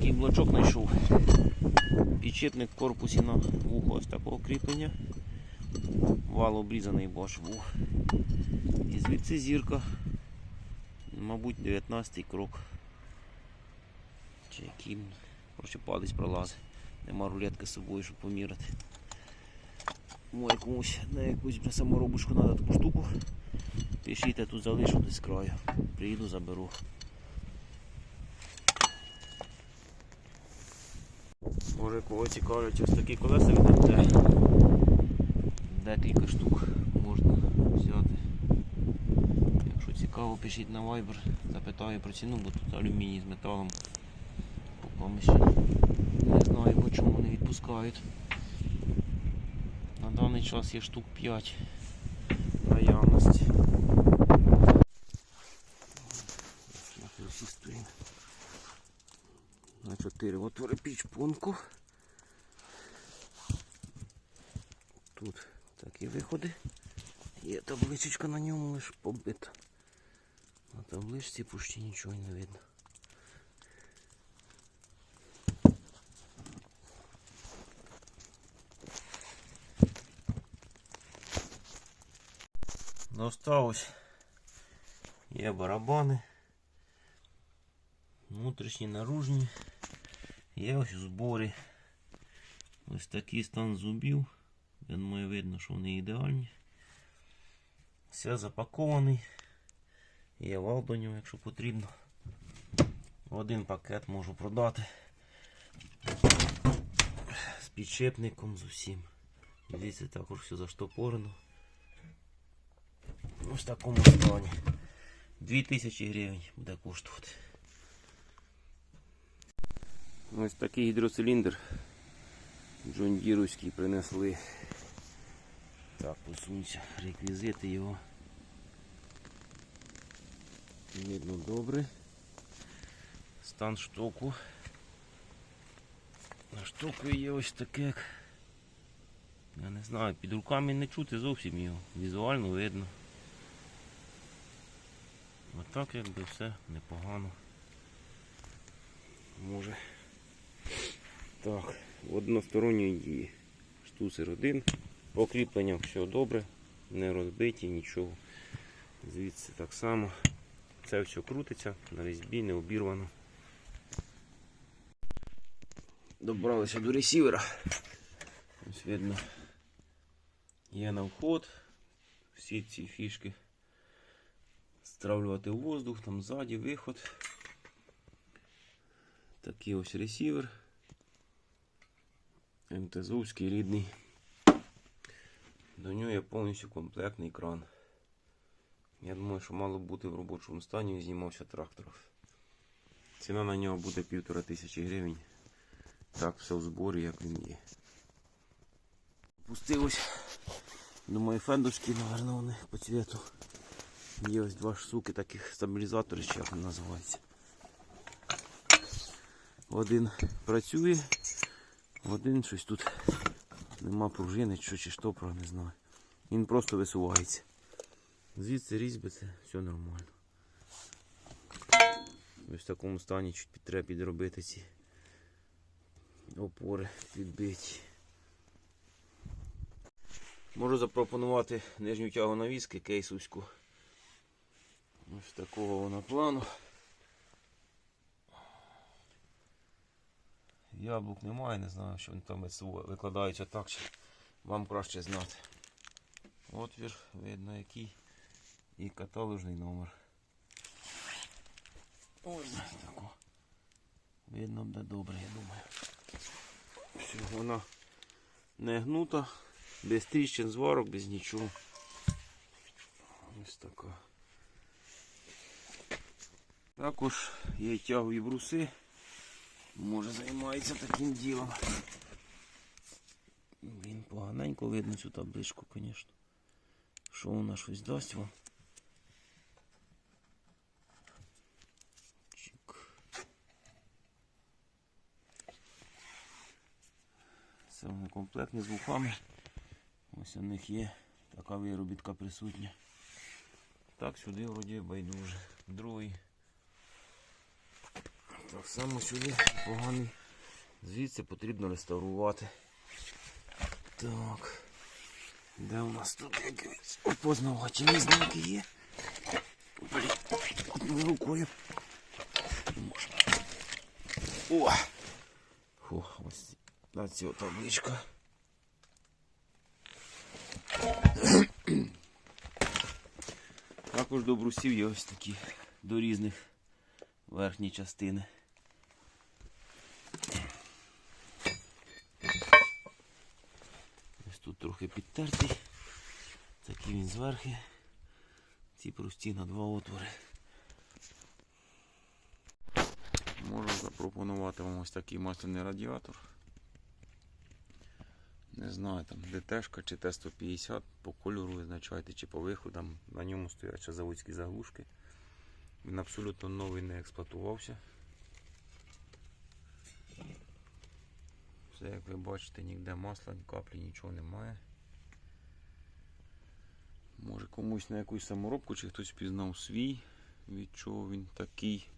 такий блочок знайшов. Підчепник в корпусі на вухо ось такого кріплення. Вал обрізаний бош був. І звідси зірка. Мабуть, 19 крок. Чи який. Коротше, палець пролазить. Нема рулетки з собою, щоб поміряти. Може комусь на якусь на саморобочку треба таку штуку. Пишіть, я тут залишу десь краю. Приїду, заберу. Може кого цікавлять ось такі колеса від МТ. Декілька штук можна взяти. Якщо цікаво, пишіть на Viber, запитаю про ціну, бо тут алюміній з металом. Поки ще не знаю, по чому вони відпускають. На даний час є штук 5 наявності. На всі сторін. На 4 отвори пічпунку. Тут такі виходи. Є табличечка на ньому лише побита. На табличці почти нічого не видно. Осталось є барабани. Внутрішні, наружні. Є ось у зборі. Ось такий стан зубів. Я думаю, видно, що вони ідеальні. Все запакований. Є вал до нього, якщо потрібно. Один пакет можу продати. З підшипником з усім. Дивіться, також все заштопорено. Ось в такому стані. 2000 гривень буде коштувати. Ось такий гідроциліндр Джондіровський принесли. Так, посунься, реквізити його. Видно добре. Стан штоку. На штоку є ось таке. Я не знаю, під руками не чути зовсім його. Візуально видно. Отак якби все непогано. Може. Так, односторонньої дії. Штуцер один. По кріпленням все добре, не розбиті, нічого. Звідси так само. Це все крутиться, на різьбі не обірвано. Добралися до ресівера. Ось видно. Є на вход. Всі ці фішки. Стравлювати воздух, там ззаді виход. Такий ось ресівер. МТЗовський рідний. До нього є повністю комплектний кран. Я думаю, що мало б бути в робочому стані, він знімався трактор. Ціна на нього буде півтора тисячі гривень. Так, все в зборі, як він є. Пустилось. Думаю, фендовські, наверное, вони по цвету. Є ось два штуки таких стабілізаторів, як вони називаються. Один працює, один щось тут нема пружини, що чи штопора, не знаю. Він просто висувається. Звідси різьбиться, все нормально. Ось в такому стані чуть треба підробити ці опори підбиті. Можу запропонувати нижню тягу навіски кейсовську. Ось такого вона плану. Яблук немає, не знаю, що вони там викладаються так, чи вам краще знати. Отвір, видно який. І каталожний номер. Ось тако. Видно буде добре, я думаю. Все, вона не гнута, без тріщин, зварок, без нічого. Ось така. Також є тягові бруси. Може займається таким ділом. Він поганенько видно цю табличку, звісно. Що вона щось дасть вам? Це вони комплектні з вухами. Ось у них є така виробітка присутня. Так, сюди вроді байдуже. Другий Так само сюди поганий. Звідси потрібно реставрувати. Так. Де у нас тут якісь опознавательні знаки є? Блін, одною рукою. Можна. О! Фу, ось на цю табличка. Також до брусів є ось такі до різних верхні частини. Ось тут трохи підтертий. Такий він зверху. Ці прості на два отвори. Можу запропонувати вам ось такий масляний радіатор. Не знаю, там ДТшка чи Т-150, по кольору визначайте чи по виходам. На ньому стоять ще заводські заглушки. Він абсолютно новий не експлуатувався. Як ви бачите, ніде масла, ні каплі, нічого немає. Може комусь на якусь саморобку, чи хтось пізнав свій, від чого він такий.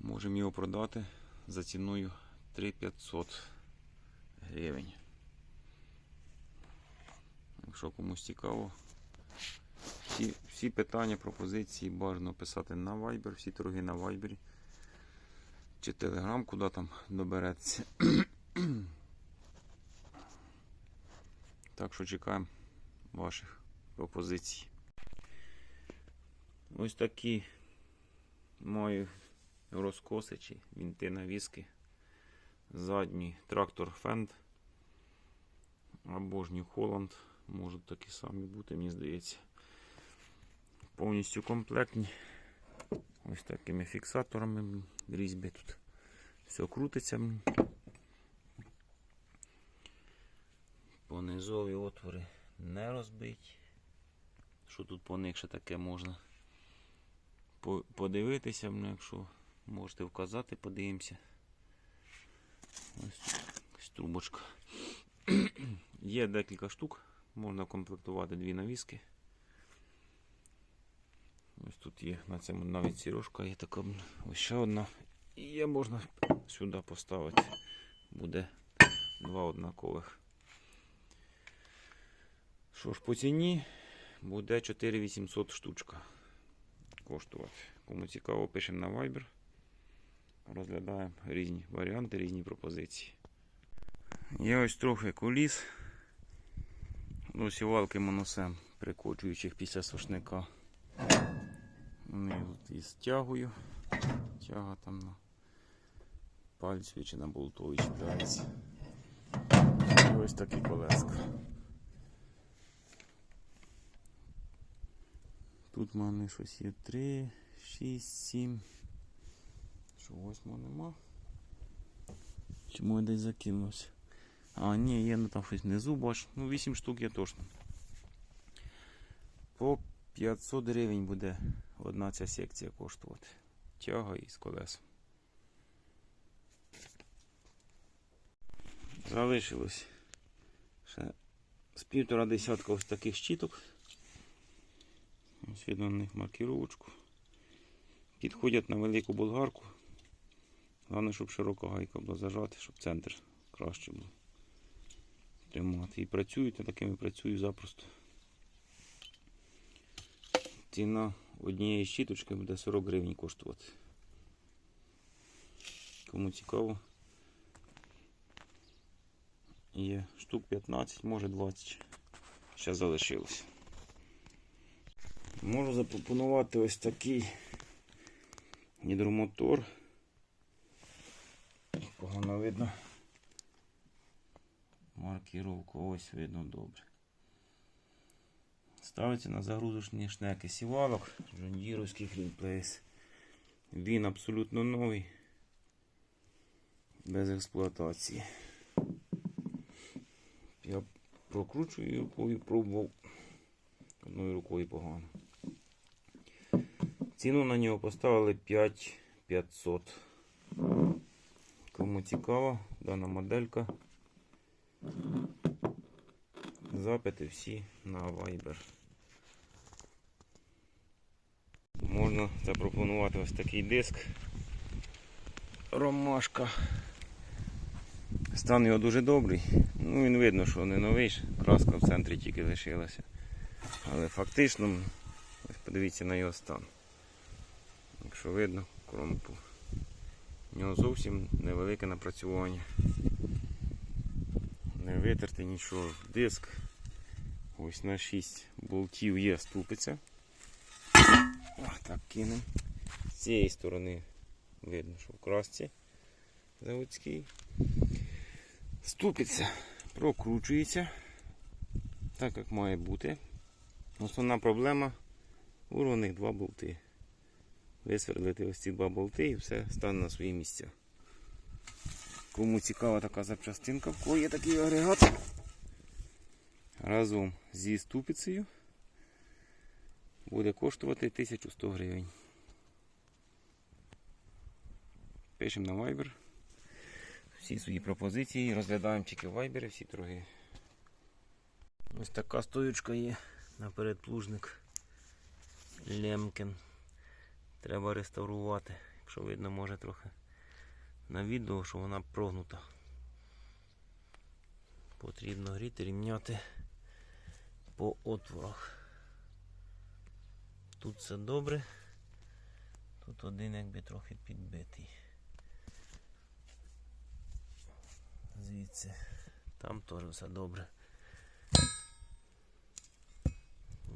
Можемо його продати за ціною 3500 гривень. Якщо комусь цікаво, всі, всі питання, пропозиції бажано писати на Viber, всі торги на Viber чи Telegram, куди там добереться. Так що чекаємо ваших пропозицій. Ось такі мої розкоси чи вінти навіски. Задній трактор Fend або ж New Holland. Можуть такі самі бути, мені здається. Повністю комплектні. Ось такими фіксаторами різьби тут. Все крутиться. Понизові отвори не розбиті. Що тут по них ще таке можна подивитися, ну, якщо можете вказати, подивимося. Ось ось трубочка. Є декілька штук, можна комплектувати дві навіски. Ось тут є на цьому навіть сірожка є така ще одна. І є можна сюди поставити. Буде два однакових. Що ж, по ціні буде 4800 штучка коштувати. Кому цікаво, пишемо на Viber. Розглядаємо різні варіанти, різні пропозиції. Є ось трохи куліс до сівалки моносем, прикочуючих після сушника. Вони тут із тягою. Тяга там на пальцю чи на болтові чіпляється. І ось такі колеска. Тут в мене щось є 3, 6, 7. Що восьмого нема? Чому я десь закинувся? А, ні, є ну там щось внизу, бач. Ну 8 штук є точно. По 500 гривень буде одна ця секція коштувати. Тяга із колесом. Залишилось ще з півтора десятка ось таких щіток. Ось видно на них маркіровочку. Підходять на велику болгарку. Головне, щоб широка гайка була зажати, щоб центр краще був тримати. І працюють, я такими працюю запросто. Ціна однієї щіточки буде 40 гривень коштувати. Кому цікаво. Є штук 15, може 20. Ще залишилось. Можу запропонувати ось такий гідромотор. Погано видно. Маркіровку ось видно добре. Ставиться на загрузочні шнеки сівалок, джондіровський фрінплейс. Він абсолютно новий, без експлуатації. Я прокручую рукою, пробував одною рукою погано. Ціну на нього поставили 5500. Кому цікаво, дана моделька. Запити всі на Viber. можна запропонувати ось такий диск. Ромашка. Стан його дуже добрий. Ну він видно, що не новий, краска в центрі тільки лишилася. Але фактично, ось подивіться на його стан. Якщо видно, кромку. У нього зовсім невелике напрацювання. Не витерти нічого. Диск. Ось на 6 болтів є ступиця. Ось так кинемо. З цієї сторони видно, що в красці заводській. Ступиця прокручується так, як має бути. Основна проблема урваних два болти. Висверлити ось ці два болти і все стане на свої місця. Кому цікава така запчастинка, в кого є такий агрегат. Разом зі ступицею буде коштувати 1100 гривень. Пишемо на Viber. Всі свої пропозиції розглядаємо тільки Viber, всі торги. Ось така стоючка є наперед плужник Лемкен. Треба реставрувати. Якщо видно, може трохи на відео, що вона прогнута. Потрібно гріти, рівняти по отворах. Тут все добре. Тут один якби трохи підбитий. Звідси. Там теж все добре.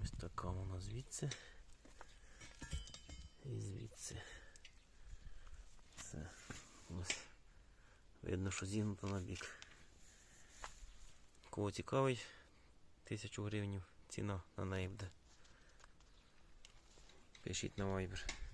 Ось така вона звідси. І звідси. Це ось. Видно, що зігнуто на бік. Кого цікавить, тисячу гривень ціна на неї буде. Пишіть на Viber.